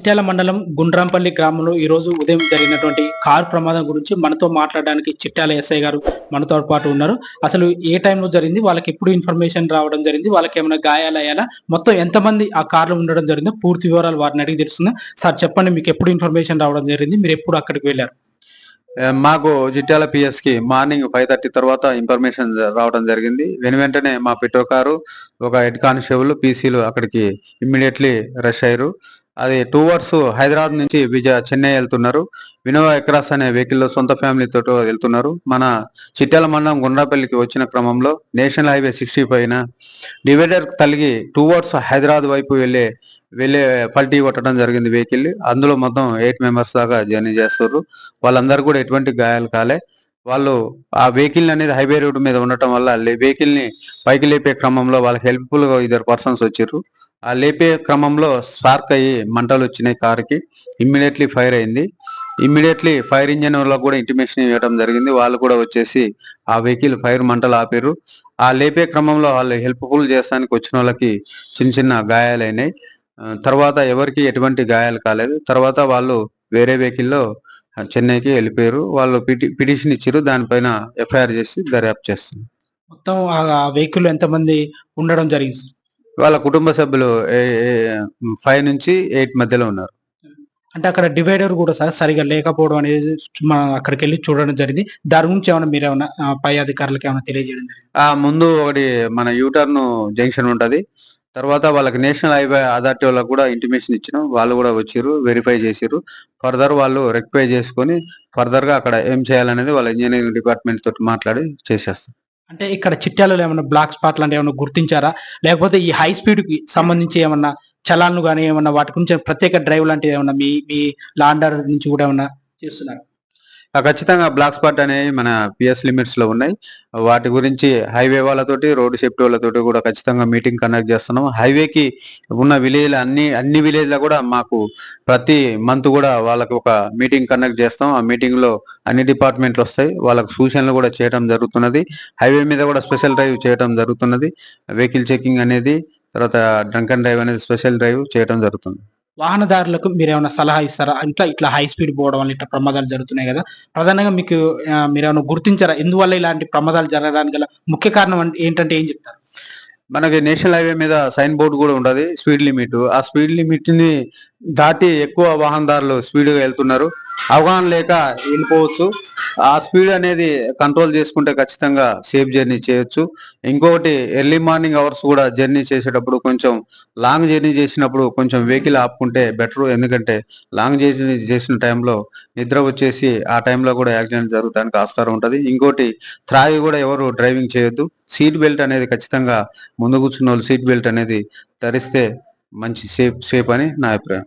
చిట్యాల మండలం గుండ్రాంపల్లి గ్రామంలో ఈ రోజు ఉదయం జరిగినటువంటి కారు ప్రమాదం గురించి మనతో మాట్లాడడానికి చిట్యాల ఎస్ఐ గారు మనతో పాటు ఉన్నారు. అసలు ఏ టైంలో జరిగింది? వాళ్ళకి ఎప్పుడు ఇన్ఫర్మేషన్ రావడం జరిగింది? వాళ్ళకి ఏమైనా గాయాలయ్యాలా మొత్తం ఎంతమంది ఆ కారులో ఉండడం జరిగిందో పూర్తి వివరాలు వారిని అడిగి తెలుస్తుంది సార్ చెప్పండి మీకు ఎప్పుడు ఇన్ఫర్మేషన్ రావడం జరిగింది? మీరు ఎప్పుడు అక్కడికి వెళ్ళారు? మాకు జిట్యాల పిఎస్కి మార్నింగ్ ఫైవ్ థర్టీ తర్వాత ఇన్ఫర్మేషన్ రావడం జరిగింది. వెను వెంటనే మా పెట్రో కారు ఒక హెడ్ కానిస్టేబుల్ పీసీలు అక్కడికి ఇమ్మీడియట్లీ రష్ అయ్యారు. అది టూ అవర్స్ హైదరాబాద్ నుంచి విజయ చెన్నై వెళ్తున్నారు. వినోవా ఎక్రాస్ అనే వెహికల్లో సొంత ఫ్యామిలీ వెళ్తున్నారు. మన చిట్యాల మండలం గుండ్రాపల్లికి వచ్చిన క్రమంలో నేషనల్ హైవే సిక్స్టీ పైన డివైడర్ తలిగి టూ అవర్స్ హైదరాబాద్ వైపు వెళ్ళే వెళ్ళే పల్టీ కొట్టడం జరిగింది వెహికల్ అందులో మొత్తం ఎయిట్ మెంబర్స్ దాకా జర్నీ చేస్తారు వాళ్ళందరూ కూడా ఎటువంటి గాయాలు కాలే. వాళ్ళు ఆ వెహికల్ అనేది హైవే రోడ్ మీద ఉండటం వల్ల వెహికల్ని పైకి లేపే క్రమంలో వాళ్ళకి హెల్ప్ఫుల్గా ఇద్దరు పర్సన్స్ వచ్చారు ఆ లేపే క్రమంలో స్పార్క్ అయ్యి మంటలు వచ్చినాయి కారుకి. ఇమ్మీడియట్లీ ఫైర్ అయింది. ఇమ్మీడియట్లీ ఫైర్ ఇంజన్ వాళ్ళకు కూడా ఇంటిమేషన్ ఇవ్వడం జరిగింది. వాళ్ళు కూడా వచ్చేసి ఆ వెహికల్ ఫైర్ మంటలు ఆపారు. ఆ లేపే క్రమంలో వాళ్ళు హెల్ప్ఫుల్ చేస్తానికి వచ్చిన వాళ్ళకి చిన్న చిన్న గాయాలైనాయి తర్వాత ఎవరికి ఎటువంటి గాయాలు కాలేదు. తర్వాత వాళ్ళు వేరే వెహికల్లో చెన్నైకి వెళ్ళిపోయారు. వాళ్ళు పిటి పిటిషన్ ఇచ్చారు దానిపైన ఎఫ్ఐఆర్ చేసి దర్యాప్తు చేస్తుంది మొత్తం ఆ వెహికల్ ఎంతమంది ఉండడం జరిగింది వాళ్ళ కుటుంబ సభ్యులు ఫైవ్ నుంచి ఎయిట్ మధ్యలో ఉన్నారు. అంటే అక్కడ డివైడర్ కూడా సార్ సరిగా లేకపోవడం అనేది మనం అక్కడికి వెళ్ళి చూడడం జరిగింది. దాని గురించి ఏమైనా మీరు ఏమైనా పై అధికారులకు ఏమైనా తెలియజేయడం ముందు ఒకటి మన యూటర్న్ జంక్షన్ ఉంటది. తర్వాత వాళ్ళకి నేషనల్ హైవే అథారిటీ వాళ్ళకి కూడా ఇంటిమేషన్ ఇచ్చినాం. వాళ్ళు కూడా వచ్చారు వెరిఫై చేసిరు ఫర్దర్ వాళ్ళు రెక్టిఫై చేసుకొని ఫర్దర్గా అక్కడ ఏం చేయాలనేది వాళ్ళ ఇంజనీరింగ్ డిపార్ట్మెంట్ తోటి మాట్లాడి చేసేస్తారు అంటే ఇక్కడ చిట్టాలలో ఏమైనా బ్లాక్ స్పాట్ లాంటి ఏమైనా గుర్తించారా? లేకపోతే ఈ హై స్పీడ్కి సంబంధించి ఏమన్నా చలాన్లు కానీ ఏమన్నా వాటి గురించి ప్రత్యేక డ్రైవ్ లాంటివి ఏమన్నా మీ మీ లాండర్ నుంచి కూడా ఏమన్నా చేస్తున్నారు? ఖచ్చితంగా బ్లాక్ స్పాట్ అనేవి మన పిఎస్ లిమిట్స్లో ఉన్నాయి. వాటి గురించి హైవే వాళ్ళతోటి రోడ్డు సేఫ్టీ వాళ్ళతోటి కూడా ఖచ్చితంగా మీటింగ్ కండక్ట్ చేస్తున్నాం హైవేకి ఉన్న విలేజ్ అన్ని అన్ని విలేజ్లో కూడా మాకు ప్రతి మంత్ కూడా వాళ్ళకి ఒక మీటింగ్ కండక్ట్ చేస్తాం. ఆ మీటింగ్లో అన్ని డిపార్ట్మెంట్లు వస్తాయి. వాళ్ళకు సూచనలు కూడా చేయడం జరుగుతున్నది. హైవే మీద కూడా స్పెషల్ డ్రైవ్ చేయడం జరుగుతున్నది. వెహికల్ చెకింగ్ అనేది తర్వాత డ్రంక్ అండ్ డ్రైవ్ అనేది స్పెషల్ డ్రైవ్ చేయడం జరుగుతుంది. వాహనదారులకు మీరు ఏమైనా సలహా ఇస్తారా? ఇట్లా ఇట్లా హై స్పీడ్ పోవడం వల్ల ఇట్లా ప్రమాదాలు జరుగుతున్నాయి కదా. ప్రధానంగా మీకు మీరేమైనా మీరు ఏమైనా గుర్తించారా? ఎందువల్ల ఇలాంటి ప్రమాదాలు జరగడానికి గల ముఖ్య కారణం ఏంటంటే ఏం చెప్తారు? మనకి నేషనల్ హైవే మీద సైన్ బోర్డు కూడా ఉంటది స్పీడ్ లిమిట్. ఆ స్పీడ్ లిమిట్ని దాటి ఎక్కువ వాహనదారులు స్పీడ్గా వెళ్తున్నారు. అవగాహన లేక వెళ్ళిపోవచ్చు. ఆ స్పీడ్ అనేది కంట్రోల్ చేసుకుంటే ఖచ్చితంగా సేఫ్ జర్నీ చేయొచ్చు. ఇంకొకటి ఎర్లీ మార్నింగ్ అవర్స్ కూడా జర్నీ చేసేటప్పుడు కొంచెం లాంగ్ జర్నీ చేసినప్పుడు కొంచెం వెహికల్ ఆపుకుంటే బెటర్. ఎందుకంటే లాంగ్ జర్నీ చేసిన టైంలో నిద్ర వచ్చేసి ఆ టైంలో కూడా యాక్సిడెంట్ జరగడానికి ఆస్కారం ఉంటుంది. ఇంకోటి త్రాగి కూడా ఎవరు డ్రైవింగ్ చేయొద్దు. సీట్ బెల్ట్ అనేది ఖచ్చితంగా ముందు కూర్చున్న వాళ్ళు సీట్ బెల్ట్ అనేది ధరిస్తే మంచి సేఫ్ సేఫ్ అని నా అభిప్రాయం.